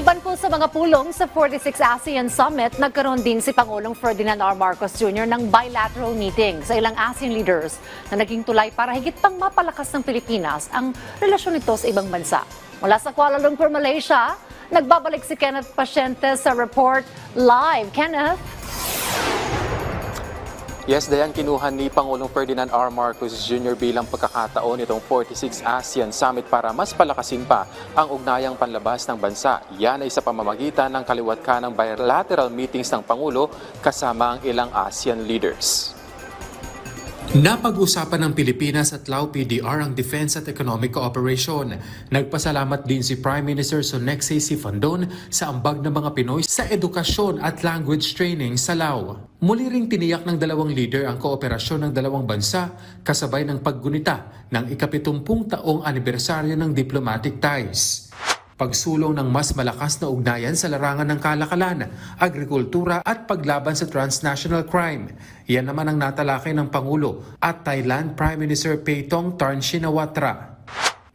Maliban po sa mga pulong sa 46 ASEAN Summit, nagkaroon din si Pangulong Ferdinand R. Marcos Jr. ng bilateral meeting sa ilang ASEAN leaders na naging tulay para higit pang mapalakas ng Pilipinas ang relasyon nito sa ibang bansa. Mula sa Kuala Lumpur, Malaysia, nagbabalik si Kenneth Pasyente sa report live. Kenneth? Yes, Dayan, kinuha ni Pangulong Ferdinand R. Marcos Jr. bilang pagkakataon itong 46 ASEAN Summit para mas palakasin pa ang ugnayang panlabas ng bansa. Yan ay sa pamamagitan ng kaliwat ka ng bilateral meetings ng Pangulo kasama ang ilang ASEAN leaders. Napag-usapan ng Pilipinas at Lao PDR ang defense at economic cooperation. Nagpasalamat din si Prime Minister Sonexay Sifandon sa ambag ng mga Pinoy sa edukasyon at language training sa Lao. Muli ring tiniyak ng dalawang leader ang kooperasyon ng dalawang bansa kasabay ng paggunita ng ikapitumpung taong anibersaryo ng diplomatic ties pagsulong ng mas malakas na ugnayan sa larangan ng kalakalan, agrikultura at paglaban sa transnational crime. Yan naman ang natalakay ng Pangulo at Thailand Prime Minister Paetong Tarn Shinawatra.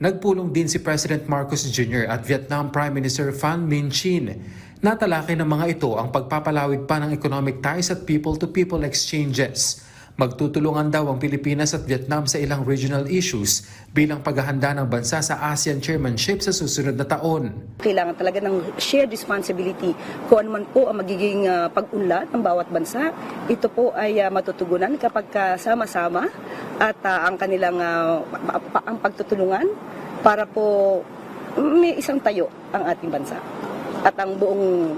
Nagpulong din si President Marcos Jr. at Vietnam Prime Minister Pham Minh Chinh. Natalakay ng mga ito ang pagpapalawig pa ng economic ties at people-to-people exchanges. Magtutulungan daw ang Pilipinas at Vietnam sa ilang regional issues bilang paghahanda ng bansa sa ASEAN chairmanship sa susunod na taon. Kailangan talaga ng shared responsibility kung ano man po ang magiging ah, pag-unlad ng bawat bansa. Ito po ay ah, matutugunan kapag kasama-sama at ah, ang kanilang pa- ang pagtutulungan para po may isang tayo ang ating bansa at ang buong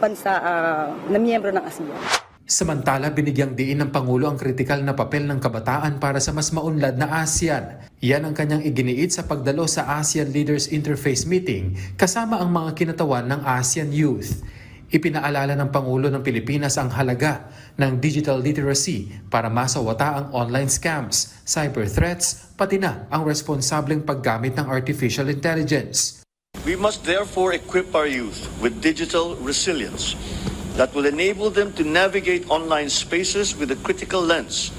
bansa ah, na miyembro ng ASEAN. Samantala, binigyang diin ng Pangulo ang kritikal na papel ng kabataan para sa mas maunlad na ASEAN. Yan ang kanyang iginiit sa pagdalo sa ASEAN Leaders Interface Meeting kasama ang mga kinatawan ng ASEAN Youth. Ipinaalala ng Pangulo ng Pilipinas ang halaga ng digital literacy para masawata ang online scams, cyber threats, pati na ang responsableng paggamit ng artificial intelligence. We must therefore equip our youth with digital resilience that will enable them to navigate online spaces with a critical lens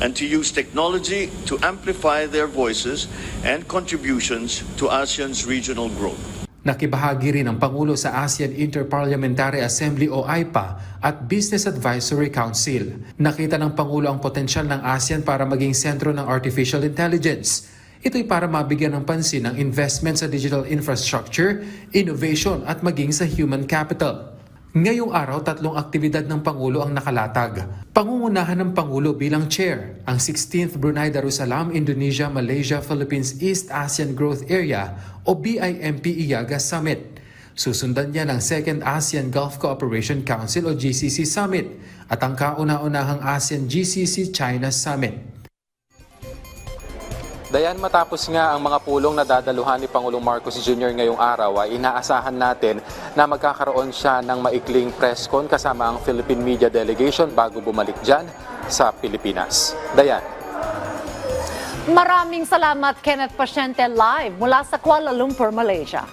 and to use technology to amplify their voices and contributions to ASEAN's regional growth. Nakibahagi rin ang Pangulo sa ASEAN Interparliamentary Assembly o AIPA at Business Advisory Council. Nakita ng Pangulo ang potensyal ng ASEAN para maging sentro ng artificial intelligence. Ito'y para mabigyan ng pansin ang investment sa digital infrastructure, innovation at maging sa human capital. Ngayong araw, tatlong aktibidad ng Pangulo ang nakalatag. Pangungunahan ng Pangulo bilang chair, ang 16th Brunei Darussalam Indonesia Malaysia Philippines East ASEAN Growth Area o BIMP IAGA Summit. Susundan niya ng Second ASEAN Gulf Cooperation Council o GCC Summit at ang kauna-unahang ASEAN GCC China Summit. Dayan, matapos nga ang mga pulong na dadaluhan ni Pangulong Marcos Jr. ngayong araw ay inaasahan natin na magkakaroon siya ng maikling press con kasama ang Philippine Media Delegation bago bumalik dyan sa Pilipinas. Dayan. Maraming salamat, Kenneth Pasyente, live mula sa Kuala Lumpur, Malaysia.